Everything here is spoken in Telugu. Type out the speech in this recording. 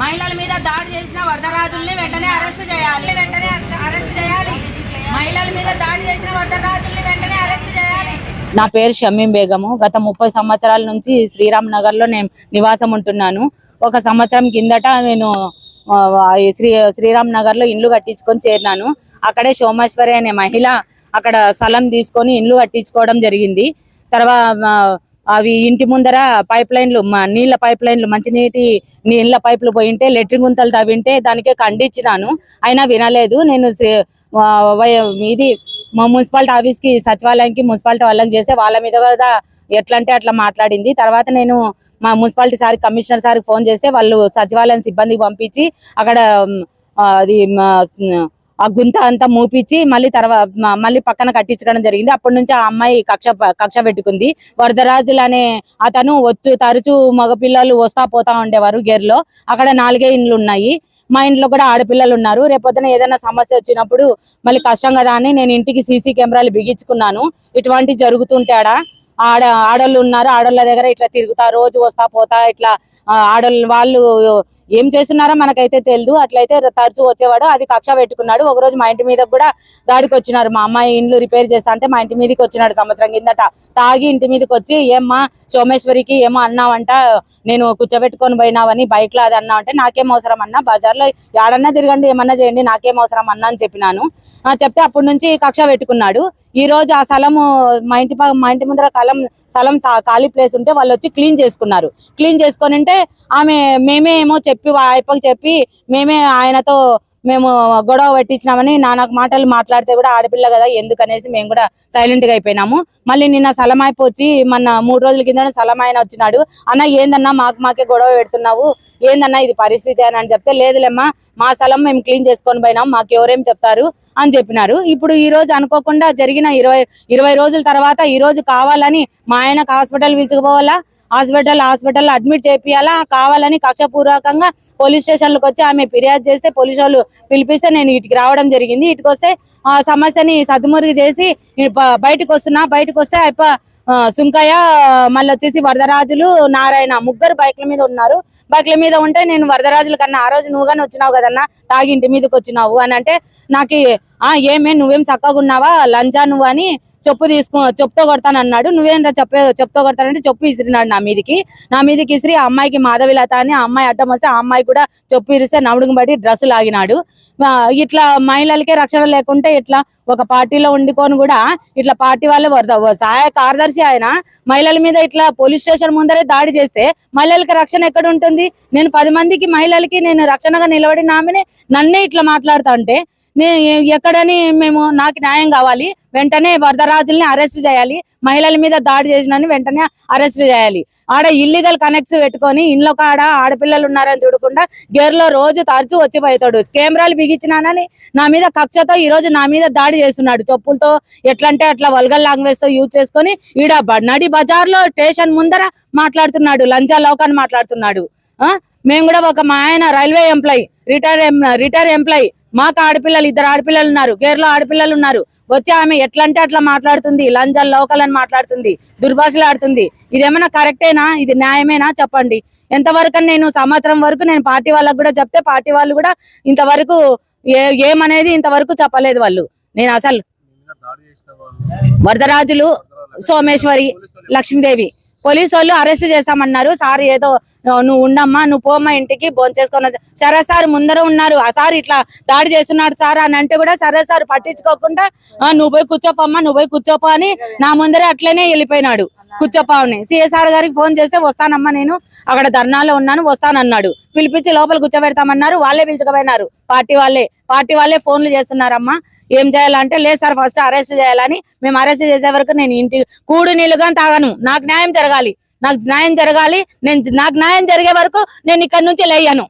మహిళల మీద దాడి చేసిన వరదరాజుల్ని వెంటనే అరెస్ట్ చేయాలి. వెంటనే అరెస్ట్ చేయాలి. మహిళల మీద దాడి చేసిన వరదరాజుల్ని వెంటనే అరెస్ట్ చేయాలి. నా పేరు షమీం బేగము. గత ముప్పై సంవత్సరాల నుంచి శ్రీరామ్ నగర్లో నేను నివాసం ఉంటున్నాను. ఒక సంవత్సరం కిందట నేను శ్రీ శ్రీరామ్ నగర్లో ఇండ్లు కట్టించుకొని చేరినాను. అక్కడే సోమేశ్వరి అనే మహిళ అక్కడ స్థలం తీసుకొని ఇండ్లు కట్టించుకోవడం జరిగింది. తర్వాత అవి ఇంటి ముందర పైప్ లైన్లు మ- నీళ్ళ పైప్ లైన్లు మంచినీటి నీళ్ళ పైపులు పోయింటే లెట్రిన్ గుంతలు తవ్వింటే దానికే ఖండించినాను అయినా వినలేదు. నేను ఇది మా మున్సిపాలిటీ ఆఫీస్కి సచివాలయంకి మున్సిపాలిటీ వాళ్ళకి చేస్తే వాళ్ళ మీద కూడా ఎట్లా అంటే అట్లా మాట్లాడింది. తర్వాత నేను మా municipality sir commissioner sir phone చేస్తే వాళ్ళు సచివాలయం సిబ్బందికి పంపించి అక్కడ అది మా- ఆ గుంత అంతా మూపించి మళ్ళీ తర్వాత మళ్ళీ పక్కన కట్టించడం జరిగింది. అప్పటి నుంచి ఆ అమ్మాయి కక్ష కక్ష పెట్టుకుంది. వరదరాజులు అనే అతను వచ్చు తరచూ మగపిల్లలు వస్తా పోతా ఉండేవారు గేర్లో. అక్కడ నాలుగే ఇండ్లు ఉన్నాయి. మా ఇంట్లో కూడా ఆడపిల్లలు ఉన్నారు. రేపొద్దున ఏదైనా సమస్య వచ్చినప్పుడు మళ్ళీ కష్టం కదా అని నేను ఇంటికి సీసీ కెమెరాలు బిగించుకున్నాను. ఇటువంటి జరుగుతుంటాడా? ఆడ ఆడోళ్ళు ఉన్నారు. ఆడోళ్ళ దగ్గర ఇట్లా తిరుగుతా రోజు వస్తా పోతా ఇట్లా ఆడోళ్ళు వాళ్ళు ఏం చేస్తున్నారో మనకైతే తెలియదు అట్లయితే తరచూ వచ్చేవాడు అది కక్ష పెట్టుకున్నాడు. ఒక రోజు మా ఇంటి మీద కూడా దాడికి వచ్చినారు. మా అమ్మాయి ఇండ్లు రిపేర్ చేస్తా అంటే మా ఇంటి మీదకి వచ్చినాడు సంవత్సరం కిందట. తాగి ఇంటి మీదకి వచ్చి ఏమ్మా సోమేశ్వరికి ఏమో అన్నావంట నేను కూర్చోబెట్టుకొని పోయినావని బైక్లో అది అన్నా అంటే నాకేం అవసరం అన్నా? బజార్లో ఏడన్నా తిరగండి ఏమన్నా చేయండి నాకేం అవసరం అన్నా అని చెప్పినాను. చెప్తే అప్పటి నుంచి కక్ష పెట్టుకున్నాడు. ఈ రోజు ఆ స్థలము మా ఇంటి మా ఇంటి ముందర కలం స్థలం ఖాళీ ప్లేస్ ఉంటే వాళ్ళు వచ్చి క్లీన్ చేసుకున్నారు. క్లీన్ చేసుకొని ఉంటే ఆమె మేమే ఏమో చెప్పి ఆయప్పకి చెప్పి మేమే ఆయనతో మేము గొడవ పట్టించినామని నానాకు మాటలు మాట్లాడితే కూడా ఆడపిల్ల కదా ఎందుకనేసి మేము కూడా సైలెంట్గా అయిపోయినాము. మళ్ళీ నిన్న సలం వచ్చి మన మూడు రోజుల కింద సలమాయన వచ్చినాడు. అన్న ఏందన్నా మాకు మాకే గొడవ పెడుతున్నావు? ఏందన్నా ఇది పరిస్థితి అని అని చెప్తే లేదులేమ్మా మా స్థలం మేము క్లీన్ చేసుకొని పోయినాం మాకు ఎవరేం చెప్తారు అని చెప్పినారు. ఇప్పుడు ఈ రోజు అనుకోకుండా జరిగిన ఇరవై ఇరవై రోజుల తర్వాత ఈ రోజు కావాలని మా ఆయనకు హాస్పిటల్ పిలుచుకుపోవాలా? హాస్పిటల్ హాస్పిటల్ అడ్మిట్ చేపియాలా కావాలని కక్షపూర్వకంగా పోలీస్ స్టేషన్లకు వచ్చి ఆమె ఫిర్యాదు చేస్తే పోలీసు వాళ్ళు పిలిపిస్తే నేను ఇటుకి రావడం జరిగింది. ఇటుకు వస్తే ఆ సమస్యని సద్దుమురుగు చేసి బయటకు వస్తున్నా బయటకు వస్తే అయిప సుంకయ్య మళ్ళీ వచ్చేసి వరదరాజులు నారాయణ ముగ్గురు బైక్ల మీద ఉన్నారు. బైక్ల మీద ఉంటే నేను వరదరాజుల కన్నా ఆ రోజు నువ్వుగానే వచ్చినావు కదన్నా? తాగి ఇంటి మీదకి వచ్చినావు అని అంటే నాకు ఆ ఏమే? నువ్వేం చక్కగా ఉన్నావా లంచా నువ్వు? అని చెప్పు తీసుకో చెప్పుతో కొడతాను అన్నాడు. నువ్వేంరా చెప్పే చెప్పుతో కొడతానంటే చెప్పు ఇసిరినాడు నా మీదికి. నా మీదకి ఇసిరి ఆ అమ్మాయికి మాధవిలత అని ఆ అమ్మాయి అడ్డం వస్తే ఆ అమ్మాయి కూడా చెప్పు ఇరిస్తే నడుముకు బట్టి డ్రెస్ లాగినాడు. ఇట్లా మహిళలకే రక్షణ లేకుంటే ఇట్లా ఒక పార్టీలో ఉండుకొని కూడా ఇట్లా పార్టీ వాళ్ళే వరద సహాయ కార్యదర్శి ఆయన మహిళల మీద ఇట్లా పోలీస్ స్టేషన్ ముందరే దాడి చేస్తే మహిళలకి రక్షణ ఎక్కడ ఉంటుంది? నేను పది మందికి మహిళలకి నేను రక్షణగా నిలబడిన ఆమెనే నన్నే ఇట్లా మాట్లాడుతా అంటే నే ఎక్కడని మేము నాకు న్యాయం కావాలి. వెంటనే వరదరాజుల్ని అరెస్ట్ చేయాలి. మహిళల మీద దాడి చేసినని వెంటనే అరెస్ట్ చేయాలి. ఆడ ఇల్లీగల్ కనెక్ట్స్ పెట్టుకొని ఇంట్లో కాడ ఆడపిల్లలు ఉన్నారని చూడకుండా గేర్లో రోజు తరచూ వచ్చి పోతాడు కెమెరాలు బిగించినానని నా మీద కక్షతో ఈ రోజు నా మీద దాడి చేస్తున్నాడు. చెప్పులతో ఎట్లంటే అట్లా వల్గల్ లాంగ్వేజ్తో యూజ్ చేసుకొని ఈడ నడి బజార్లో స్టేషన్ ముందర మాట్లాడుతున్నాడు. లంచా లోకాన్ని మాట్లాడుతున్నాడు. మేము కూడా ఒక మా ఆయన railway employee retire retire employee. మాకు ఆడపిల్లలు ఇద్దరు ఆడపిల్లలు ఉన్నారు గేర్లో ఆడపిల్లలు ఉన్నారు. వచ్చి ఆమె ఎట్లంటే అట్లా మాట్లాడుతుంది లంజాలు లోకల్ అని మాట్లాడుతుంది దుర్భాషలు ఆడుతుంది. ఇదేమైనా కరెక్టేనా? ఇది న్యాయమేనా? చెప్పండి. ఎంతవరకు నేను సంవత్సరం వరకు నేను పార్టీ వాళ్ళకు కూడా చెప్తే పార్టీ వాళ్ళు కూడా ఇంతవరకు ఏ ఏమనేది ఇంతవరకు చెప్పలేదు వాళ్ళు. నేను అసలు వరదరాజులు సోమేశ్వరి లక్ష్మీదేవి పోలీసు వాళ్ళు అరెస్ట్ చేస్తామన్నారు. సార్ ఏదో నువ్వు ఉండమ్మా నువ్వు పోమ్మా ఇంటికి భోంచేసుకొని సరే సార్ ముందర ఉన్నారు. ఆ సార్ ఇట్లా దాడి చేస్తున్నాడు సార్ అని అంటే కూడా సరే సార్ పట్టించుకోకుండా నువ్వు పోయి కూర్చోపమ్మా నువ్వు పోయి కూర్చోపో అని నా ముందరే అట్లనే వెళ్ళిపోయినాడు. కూర్చోపావని. సిఎస్ఆర్ గారికి ఫోన్ చేస్తే వస్తానమ్మా నేను అక్కడ ధర్నాలో ఉన్నాను వస్తానన్నాడు. పిలిపించి లోపల కూర్చోబెడతామన్నారు వాళ్ళే పిలుచుకుపోయినారు. పార్టీ వాళ్ళే పార్టీ వాళ్ళే ఫోన్లు చేస్తున్నారమ్మా. ఏం చేయాలంటే లేదు సార్ ఫస్ట్ అరెస్ట్ చేయాలని. మేము అరెస్ట్ చేసే వరకు నేను ఇంటి కూడు నీళ్ళుగా తాగను. నాకు న్యాయం జరగాలి. నాకు న్యాయం జరగాలి. నేను నాకు న్యాయం జరిగే వరకు నేను ఇక్కడ నుంచి లేయను.